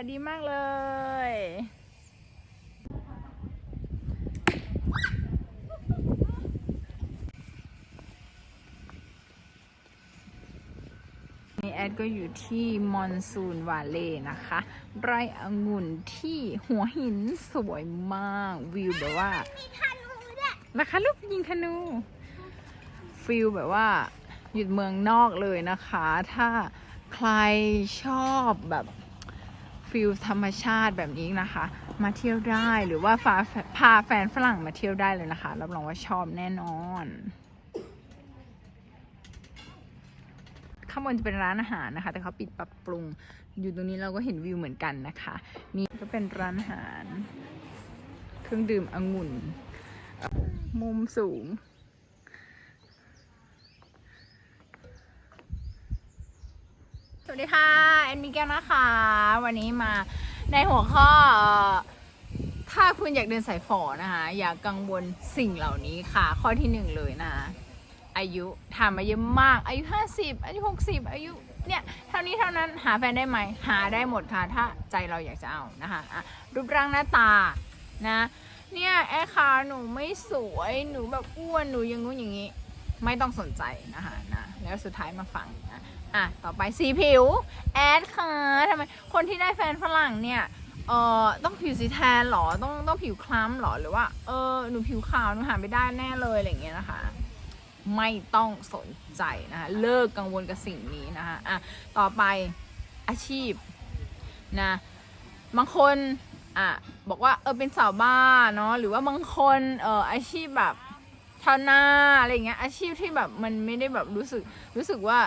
ศดีมากเลย นี่แอดก็อยู่ที่มอนซูนวาเล่นะคะ ไร่องุ่นที่หัวหินสวยมากวิวแบบว่ามีธนูด้วยนะคะลูกยิงธนูฟิลแบบว่าอยู่เมืองนอกเลยนะคะ ถ้าใครชอบแบบ ฟิลธรรมชาติแบบนี้นะคะ มาเที่ยวได้หรือว่าพาพาแฟนฝรั่งมาเที่ยวได้เลยนะคะรับรองว่าชอบแน่นอนข้างบนจะเป็นร้านอาหารนะคะ แต่เขาปิดปรับปรุง อยู่ตรงนี้เราก็เห็นวิวเหมือนกันนะคะนี่ก็เป็นร้านอาหาร เครื่องดื่มองุ่น มุมสูง วัสดีค่ะแอนมิแก้วนะคะ วันนี้มาในหัวข้อ ถ้าคุณอยากเดินสายฝอนะคะ อย่ากกังวลสิ่งเหล่านี้ค่ะ ข้อที่หนึ่งเลยนะคะอายุถามมาเยอะมาก อายุ 50 อายุ 60 อายุเนี่ยเท่านี้เท่านั้นหาแฟนได้ไหมหาได้หมดค่ะ ถ้าใจเราอยากจะเอานะคะะรูปร่างหน้าตานะเนี่ยแอค่ะหนูไม่สวยหนูแบบอ้วนหนูอยังงู้นอย่างนี้ ไม่ต้องสนใจนะคะนะแล้วสุดท้ายมาฟังนะ อะ ต่อไปสีผิว แอดค่ะทำไม คนที่ได้แฟนฝรั่งเนี่ย เอ่อ ต้องผิวสีแทนหรอ ต้องต้องผิวคล้ำหรอ หรือว่า เออ หนูผิวขาว หนูหาไม่ได้แน่เลย อะไรเงี้ยนะคะ ไม่ต้องสนใจนะคะ เลิกกังวลกับสิ่งนี้นะคะ อะ ต่อไปอาชีพนะ บางคนอะบอกว่าเออเป็นสาวบ้านเนาะหรือว่าบางคนเอออาชีพแบบชาวนาอะไรเงี้ยอาชีพที่แบบมันไม่ได้แบบรู้สึกรู้สึกว่า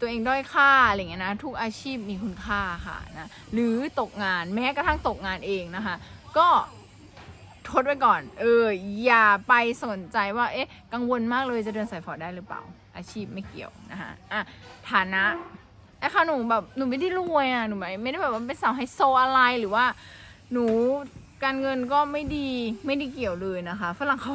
ตัวเองด้อยค่าอะไรเงี้ยนะทุกอาชีพมีคุณค่าค่ะนะหรือตกงานแม้กระทั่งตกงานเองนะคะ ก็ทดไว้ก่อน เออ อย่าไปสนใจว่า เอ๊ะ กังวลมากเลยจะเดินสายฝอได้หรือเปล่า อาชีพไม่เกี่ยวนะคะอะฐานะไอ้ค่ะหนูแบบหนูไม่ได้รวยอะหนูไม่ไม่ได้แบบว่าเป็นสาวไฮโซอะไรหรือว่า หนูการเงินก็ไม่ดีไม่ได้เกี่ยวเลยนะคะฝรั่งเขา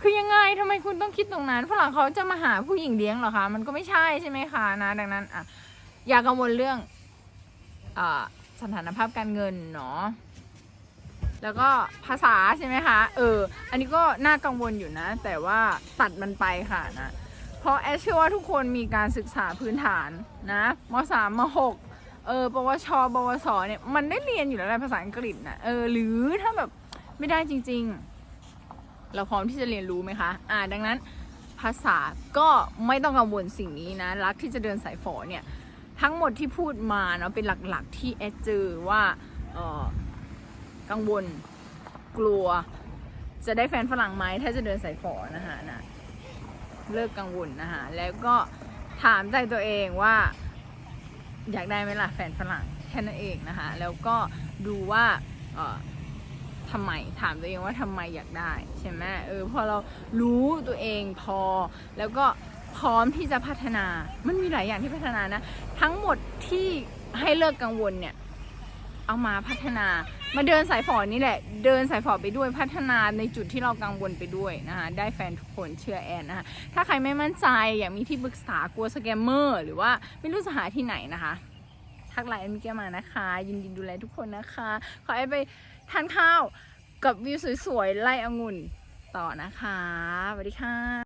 คือยังไงทำไมคุณต้องคิดตรงนั้นฝรั่งเขาจะมาหาผู้หญิงเลี้ยงเหรอคะ มันก็ไม่ใช่ใช่ไหมคะนะ ดังนั้นอะอย่ากังวลเรื่องอสถานภาพการเงินเนาะแล้วก็ภาษาใช่ไหมคะ เออ อันนี้ก็น่ากังวลอยู่นะ แต่ว่าตัดมันไปค่ะนะ เพราะแอชเชื่อว่าทุกคนมีการศึกษาพื้นฐานนะมสามมหกเออปวชปวสเนี่ยมันได้เรียนอยู่แล้วภาษาอังกฤษนะเออหรือถ้าแบบไม่ได้จริง ๆ เราพร้อมที่จะเรียนรู้ไหมคะ อ่า ดังนั้นภาษาก็ไม่ต้องกังวลสิ่งนี้นะ รักที่จะเดินสายฝอเนี่ย ทั้งหมดที่พูดมาเนาะเป็นหลักๆที่แอดเจอว่าเออกังวลกลัว จะได้แฟนฝรั่งไหมถ้าจะเดินสายฝอนะคะนะเลิกกังวลนะคะแล้วก็ถามใจตัวเองว่า อยากได้ไหมล่ะแฟนฝรั่งแค่นั้นเองนะคะ แล้วก็ดูว่าเออ ทำไมถามตัวเองว่าทำไมอยากได้ใช่ไหมเออพอเรารู้ตัวเองพอแล้วก็พร้อมที่จะพัฒนา มันมีหลายอย่างที่พัฒนานะ ทั้งหมดที่ให้เลิกกังวลเนี่ย เอามาพัฒนา มาเดินสายฝอนี่แหละ เดินสายฝอไปด้วย พัฒนาในจุดที่เรากังวลไปด้วยนะคะ ได้แฟนทุกคนเชื่อแอนนะคะ ถ้าใครไม่มั่นใจอยากมีที่ปรึกษากลัวสแกมเมอร์ หรือว่าไม่รู้จะหาที่ไหนนะคะ ทักไลน์แอนมิเกลมานะคะ ยินดีดูแลทุกคนนะคะ ขอให้ไปทานข้าวกับวิวสวยๆไล่องุ่นต่อนะคะสวัสดีค่ะ